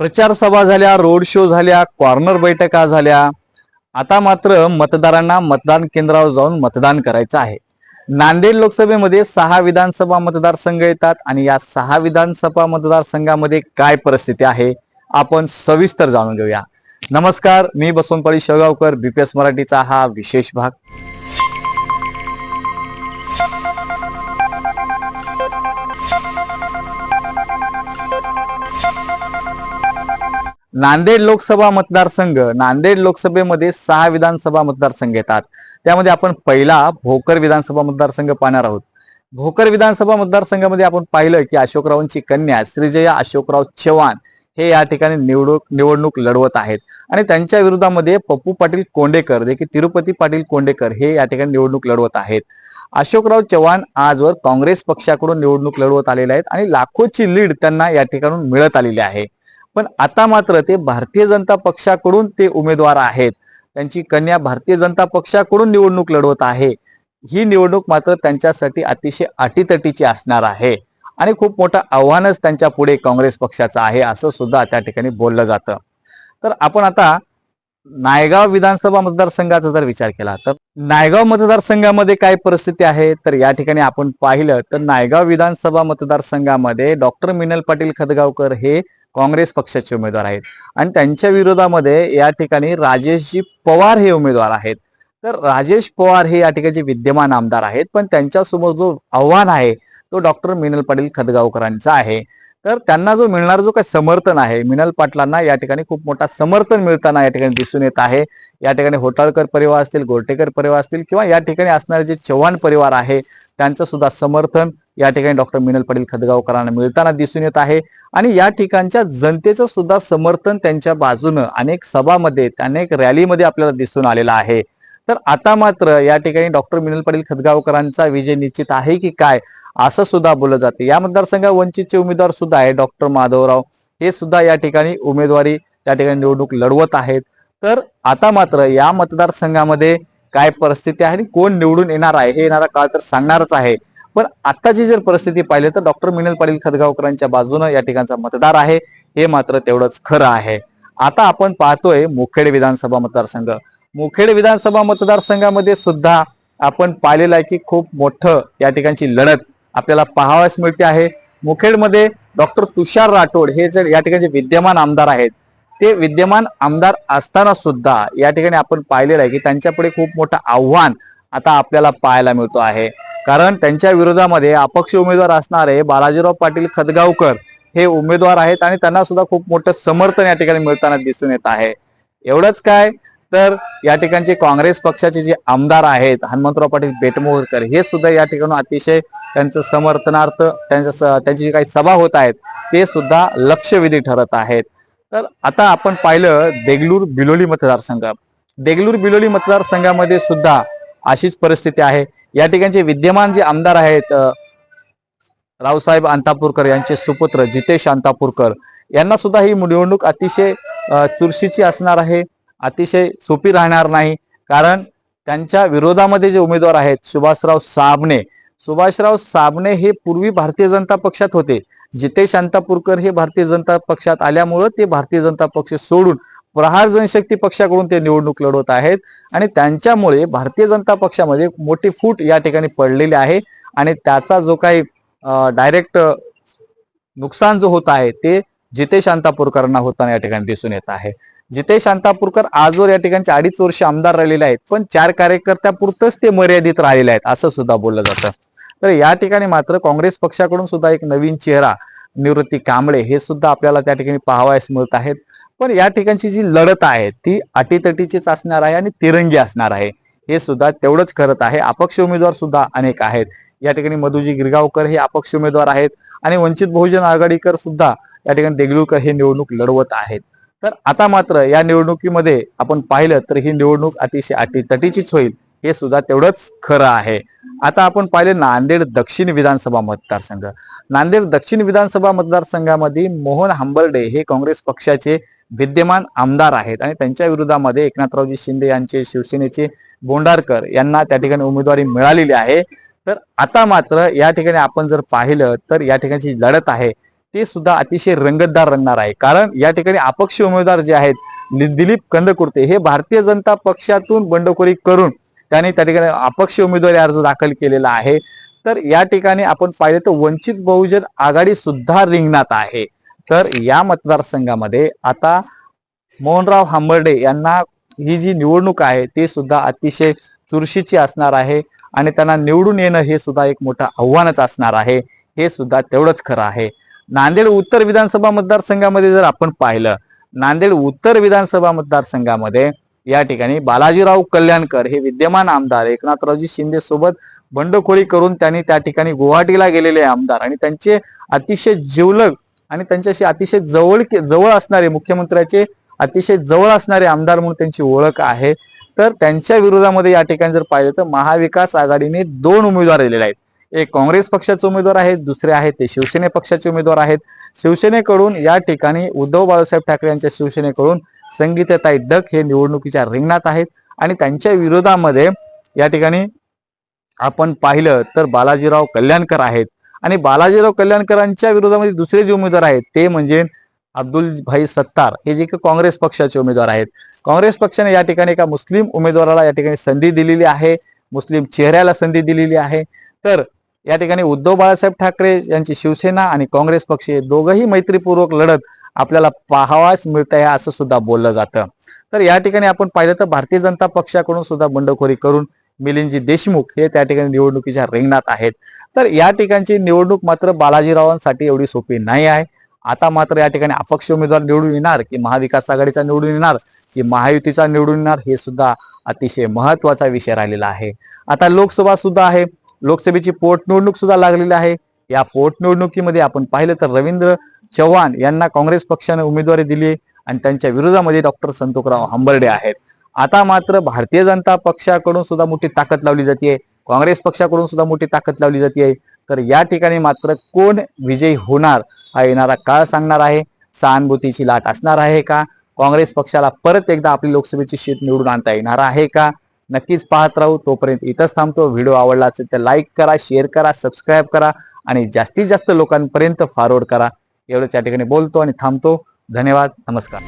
प्रचार सभा झाल्या रोड शो झाल्या कॉर्नर बैठका झाल्या. आता मात्र मतदारांना मतदान केंद्रावर जाऊन मतदान करायचं आहे. नांदेड लोकसभेमध्ये सहा विधानसभा मतदारसंघ येतात आणि या सहा विधानसभा मतदारसंघामध्ये काय परिस्थिती आहे आपण सविस्तर जाणून घेऊया. नमस्कार मी बसवंतपाळी शेवगावकर बीपीएस मराठीचा हा विशेष भाग. नांदेड लोकसभा मतदारसंघ नांदेड लोकसभेमध्ये सहा विधानसभा मतदारसंघ येतात. त्यामध्ये आपण पहिला भोकर विधानसभा मतदारसंघ पाहणार आहोत. भोकर विधानसभा मतदारसंघामध्ये आपण पाहिलं की अशोकरावांची कन्या श्रीजया अशोकराव चव्हाण हे या ठिकाणी निवडणूक निवडणूक लढवत आहेत. आणि त्यांच्या विरोधामध्ये पप्पू पाटील कोंडेकर जे की तिरुपती पाटील कोंडेकर हे या ठिकाणी निवडणूक लढवत आहेत. अशोकराव चव्हाण आजवर काँग्रेस पक्षाकडून निवडणूक लढवत आलेले आहेत आणि लाखोची लीड त्यांना या ठिकाणून मिळत आलेली आहे. पण आता मात्र ते भारतीय जनता पक्षाकडून ते उमेदवार आहेत. त्यांची कन्या भारतीय जनता पक्षाकडून निवडणूक लढवत आहे. ही निवडणूक मात्र त्यांच्यासाठी अतिशय अटीतटीची असणार आहे. आणि खूप मोठं आव्हानच त्यांच्या पुढे काँग्रेस पक्षाचं आहे असं सुद्धा त्या ठिकाणी बोललं जातं. तर आपण आता नायगाव विधानसभा मतदारसंघाचा जर विचार केला तर नायगाव मतदारसंघामध्ये काय परिस्थिती आहे? तर या ठिकाणी आपण पाहिलं तर नायगाव विधानसभा मतदारसंघामध्ये डॉक्टर मिनल पाटील खदगावकर हे काँग्रेस पक्षाचे उमेदवार आहेत. आणि त्यांच्या विरोधामध्ये या ठिकाणी राजेशजी पवार हे उमेदवार आहेत. तर राजेश पवार हे या ठिकाणचे विद्यमान आमदार आहेत. पण त्यांच्यासमोर जो आव्हान आहे तो डॉक्टर मिनल पाटील खदगावकरांचा आहे. तर त्यांना जो मिळणार जो काही समर्थन आहे मिनल पाटलांना या ठिकाणी खूप मोठा समर्थन मिळताना या ठिकाणी दिसून येत आहे. या ठिकाणी होटाळकर परिवार असतील गोरटेकर परिवार असतील किंवा या ठिकाणी असणारे जे चव्हाण परिवार आहे त्यांचं सुद्धा समर्थन या ठिकाणी डॉक्टर मिनल पाटील खदगावकरांना मिळताना दिसून येत आहे. आणि या ठिकाणच्या जनतेचं सुद्धा समर्थन त्यांच्या बाजूनं अनेक सभामध्ये अनेक रॅलीमध्ये आपल्याला दिसून आलेलं आहे. तर आता मात्र या ठिकाणी डॉक्टर मिनल पाटील खदगावकरांचा विजय निश्चित आहे की काय असं सुद्धा बोललं जाते. या मतदारसंघात वंचितचे उमेदवार सुद्धा आहे डॉक्टर माधवराव. हे सुद्धा या ठिकाणी उमेदवारी त्या ठिकाणी निवडणूक लढवत आहेत. तर आता मात्र या मतदारसंघामध्ये काय परिस्थिती आहे आणि कोण निवडून येणार आहे हे येणारा काळ तर सांगणारच आहे. पण आताची जर परिस्थिती पाहिली तर डॉक्टर मिनल पाटील खदगावकरांच्या बाजूनं या ठिकाणचा मतदार आहे हे मात्र तेवढंच खरं आहे. आता आपण पाहतोय मुखेड विधानसभा मतदारसंघ. मुखेड विधानसभा मतदारसंघामध्ये सुद्धा आपण पाहिलेलं आहे की खूप मोठं या ठिकाणची लढत आपल्याला पाहावयास मिळते आहे. मुखेडमध्ये डॉक्टर तुषार राठोड हे जर या ठिकाणचे विद्यमान आमदार आहेत ते विद्यमान आमदार असताना सुद्धा या ठिकाणी आपण पाहिलेलं आहे की त्यांच्यापुढे खूप मोठं आव्हान आता आपल्याला पाहायला मिळतो आहे. कारण त्यांच्या विरोधामध्ये अपक्ष उमेदवार असणारे बालाजीराव पाटील खदगावकर हे उमेदवार आहेत आणि त्यांना सुद्धा खूप मोठं समर्थन या ठिकाणी मिळताना दिसून येत आहे. एवढंच काय? तर या ठिकाणचे काँग्रेस पक्षाचे जे आमदार आहेत हनुमंतराव पाटील बेटमोहरकर हे सुद्धा या ठिकाणी अतिशय त्यांचं समर्थनार्थ त्यांच्या स- त्यांची जी काही सभा होत आहेत ते सुद्धा लक्षवेधी ठरत आहेत. तर आता आपण पाहिलं देगलूर बिलोली मतदारसंघ देगलूर बिलोली मतदारसंघामध्ये सुद्धा अशीच परिस्थिती आहे. या ठिकाणचे विद्यमान जे आमदार आहेत रावसाहेब अंतापूरकर यांचे सुपुत्र जितेश अंतापूरकर यांना सुद्धा ही निवडणूक अतिशय चुरशीची असणार आहे अतिशय सोपी राहणार नाही. कारण त्यांच्या विरोधामध्ये जे उमेदवार आहेत सुभाषराव साबणे. सुभाषराव साबणे हे पूर्वी भारतीय जनता पक्षात होते. जितेश शांतापूरकर हे भारतीय जनता पक्षात आल्यामुळं ते भारतीय जनता पक्ष सोडून प्रहार जनशक्ती पक्षाकडून ते निवडणूक लढवत आहेत. आणि त्यांच्यामुळे भारतीय जनता पक्षामध्ये मोठी फूट या ठिकाणी पडलेली आहे. आणि त्याचा जो काही डायरेक्ट नुकसान जो होत आहे ते जितेश शांतापूरकरांना होताना या ठिकाणी दिसून येत आहे. जितेश शांतापूरकर आजवर या ठिकाणचे अडीच वर्ष आमदार राहिलेले आहेत. पण चार कार्यकर्त्यापुरतच ते मर्यादित राहिलेले आहेत असं सुद्धा बोललं जातं. तर या ठिकाणी मात्र काँग्रेस पक्षाकडून सुद्धा एक नवीन चेहरा निवृत्ती कांबळे हे सुद्धा आपल्याला त्या ठिकाणी पाहावयास मिळत आहेत. पण या ठिकाणची जी लढत आहे ती अटीतटीचीच असणार आहे आणि तिरंगी असणार आहे. हे सुद्धा तेवढंच करत आहे. अपक्ष उमेदवार सुद्धा अनेक आहेत. या ठिकाणी मधुजी गिरगावकर हे अपक्ष उमेदवार आहेत आणि वंचित बहुजन आघाडीकर सुद्धा या ठिकाणी देगलूरकर हे निवडणूक लढवत आहेत. तर आता मात्र या निवडणुकीमध्ये आपण पाहिलं तर ही निवडणूक अतिशय अटीतटीचीच होईल. हे सुद्धा तेवढंच खरं आहे. आता आपण पाहिले नांदेड दक्षिण विधानसभा मतदारसंघ. नांदेड दक्षिण विधानसभा मतदारसंघामध्ये मोहन हंबर्डे हे काँग्रेस पक्षाचे विद्यमान आमदार आहेत आणि त्यांच्या विरोधामध्ये एकनाथरावजी शिंदे यांचे शिवसेनेचे बोंडारकर यांना त्या ठिकाणी उमेदवारी मिळालेली आहे. तर आता मात्र या ठिकाणी आपण जर पाहिलं तर या ठिकाणची लढत आहे ते सुद्धा अतिशय रंगतदार रंगणार आहे. कारण या ठिकाणी अपक्ष उमेदवार जे आहेत दिलीप कंदकुर्ते हे भारतीय जनता पक्षातून बंडखोरी करून त्यांनी त्या ठिकाणी अपक्ष उमेदवारी अर्ज दाखल केलेला आहे. तर या ठिकाणी आपण पाहिलं तर वंचित बहुजन आघाडी सुद्धा रिंगणात आहे. तर या मतदारसंघामध्ये आता मोहनराव हांबर्डे यांना ही जी निवडणूक आहे ती सुद्धा अतिशय चुरशीची असणार आहे आणि त्यांना निवडून येणं हे सुद्धा एक मोठं आव्हानच असणार आहे. हे सुद्धा तेवढंच खरं आहे. नांदेड उत्तर विधानसभा मतदारसंघामध्ये जर आपण पाहिलं नांदेड उत्तर विधानसभा मतदारसंघामध्ये या ठिकाणी बालाजीराव कल्याणकर हे विद्यमान आमदार एकनाथरावजी शिंदे सोबत बंडखोरी करून त्यांनी त्या ठिकाणी गुवाहाटीला गेलेले आमदार. आणि त्यांचे अतिशय जिवलग आणि त्यांच्याशी अतिशय जवळ जवळ असणारे मुख्यमंत्र्याचे अतिशय जवळ असणारे आमदार म्हणून त्यांची ओळख आहे. तर त्यांच्या विरोधामध्ये या ठिकाणी जर पाहिलं तर महाविकास आघाडीने दोन उमेदवार दिलेले आहेत. एक काँग्रेस पक्षाचे उमेदवार आहेत दुसरे आहेत ते शिवसेने पक्षाचे उमेदवार आहेत. शिवसेनेकडून या ठिकाणी उद्धव बाळासाहेब ठाकरे यांच्या शिवसेनेकडून संगीताताई डक हे निवडणुकीच्या रिंगणात आहेत. आणि त्यांच्या विरोधामध्ये या ठिकाणी आपण पाहिलं तर बालाजीराव कल्याणकर आहेत. आणि बालाजीराव कल्याणकरांच्या विरोधामध्ये दुसरे जे उमेदवार आहेत ते म्हणजे अब्दुल भाई सत्तार. हे जे की काँग्रेस पक्षाचे उमेदवार आहेत. काँग्रेस पक्षाने या ठिकाणी एका मुस्लिम उमेदवाराला या ठिकाणी संधी दिलेली आहे. मुस्लिम चेहऱ्याला संधी दिलेली आहे. तर या ठिकाणी उद्धव बाळासाहेब ठाकरे यांची शिवसेना आणि काँग्रेस पक्ष हे दोघंही मैत्रीपूर्वक लढत आपल्याला पाहावाच मिळत आहे असं सुद्धा बोललं जातं. तर या ठिकाणी आपण पाहिलं तर भारतीय जनता पक्षाकडून सुद्धा बंडखोरी करून मिलिंदजी देशमुख हे त्या ठिकाणी निवडणुकीच्या रिंगणात आहेत. तर या ठिकाणची निवडणूक मात्र बालाजीरावांसाठी एवढी सोपी नाही आहे. आता मात्र या ठिकाणी अपक्ष उमेदवार निवडून येणार की महाविकास आघाडीचा निवडून येणार की महायुतीचा निवडून येणार हे सुद्धा अतिशय महत्त्वाचा विषय राहिलेला आहे. आता लोकसभा सुद्धा आहे. लोकसभेची पोटनिवडणूक सुद्धा लागलेली आहे. या पोटनिवडणुकीमध्ये आपण पाहिलं तर रवींद्र चव्हाण यांना काँग्रेस पक्षाने उमेदवारी दिली आणि त्यांच्या विरोधामध्ये डॉक्टर संतोकराव हंबर्डे आहेत. आता मात्र भारतीय जनता पक्षाकडून सुद्धा मोठी ताकद लावली जाते काँग्रेस पक्षाकडून सुद्धा मोठी ताकद लावली जाते तर या ठिकाणी मात्र कोण विजयी होणार हा येणारा काळ सांगणार आहे. सहानुभूतीची लाट असणार आहे का? काँग्रेस पक्षाला परत एकदा आपली लोकसभेची शीट निवडून आणता येणार आहे का? नक्कीच पाहत राहू. तोपर्यंत इथंच थांबतो. व्हिडिओ आवडला असेल तर लाईक करा शेअर करा सबस्क्राईब करा आणि जास्तीत जास्त लोकांपर्यंत फॉरवर्ड करा. एवढंच या ठिकाणी बोलतो आणि थांबतो. धन्यवाद. नमस्कार.